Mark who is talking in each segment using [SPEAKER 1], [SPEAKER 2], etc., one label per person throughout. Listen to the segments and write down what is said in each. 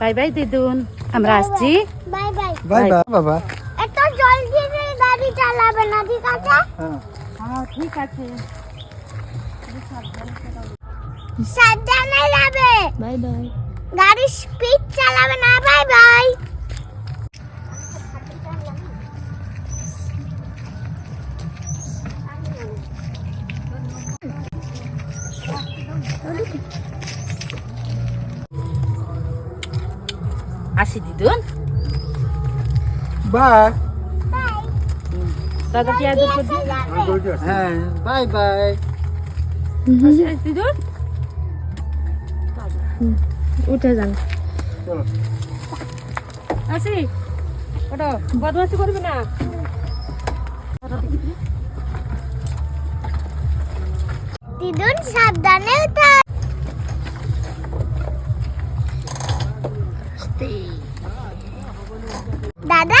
[SPEAKER 1] Bye bye দিদুন আমরা আসছি।
[SPEAKER 2] Bye bye.
[SPEAKER 3] বাই বাই বাবা
[SPEAKER 2] এত জলদি গাড়ি চালাবে না ঠিক আছে?
[SPEAKER 3] হ্যাঁ।
[SPEAKER 1] হ্যাঁ ঠিক আছে।
[SPEAKER 2] সাবধানে যাবে।
[SPEAKER 1] Bye bye.
[SPEAKER 2] গাড়ি স্পিড চালাবে না বাই বাই।
[SPEAKER 1] আসি দিদুন।
[SPEAKER 3] বাই।
[SPEAKER 1] দাদা কি আদর করবি
[SPEAKER 3] হ্যাঁ বাই বাই।
[SPEAKER 1] আসি, দিদুন।
[SPEAKER 4] উঠে যান।
[SPEAKER 1] আসি। ওটা বদমাসি করবি না?
[SPEAKER 2] দিদুন সাবধানে উঠা দাদা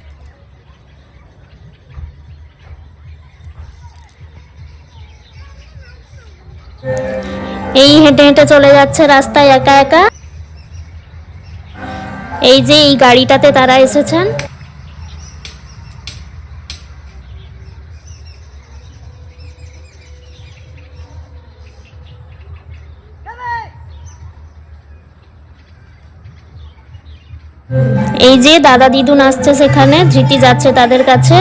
[SPEAKER 4] এই হেঁটে হেঁটে চলে যাচ্ছে রাস্তায় একা একা। এই যে এই গাড়িটাতে তারা এসেছেন। এই যে দাদা দিদুন আসছে সেখানে, ধৃতি যাচ্ছে তাদের কাছে।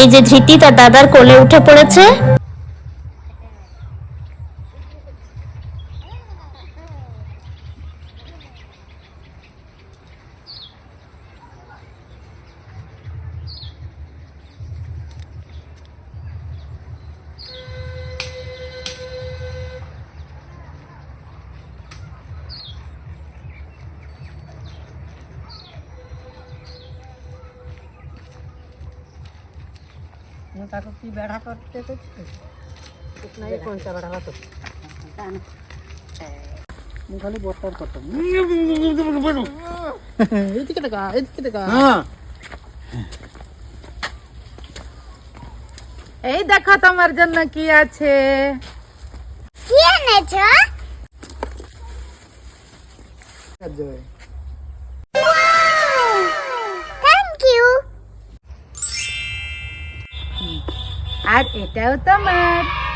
[SPEAKER 4] এই যে ধৃতি তার দাদার কোলে উঠে পড়েছে
[SPEAKER 1] তাকে কি বেড়া করতে কোনটা বেড়া হতো
[SPEAKER 3] খালি বর্তার করতাম
[SPEAKER 1] এদিকে দেখা এদিকে দেখা এই দেখো তোমার জন্য কি আছে
[SPEAKER 2] কি এনেছো
[SPEAKER 1] আর এটাও তোমার।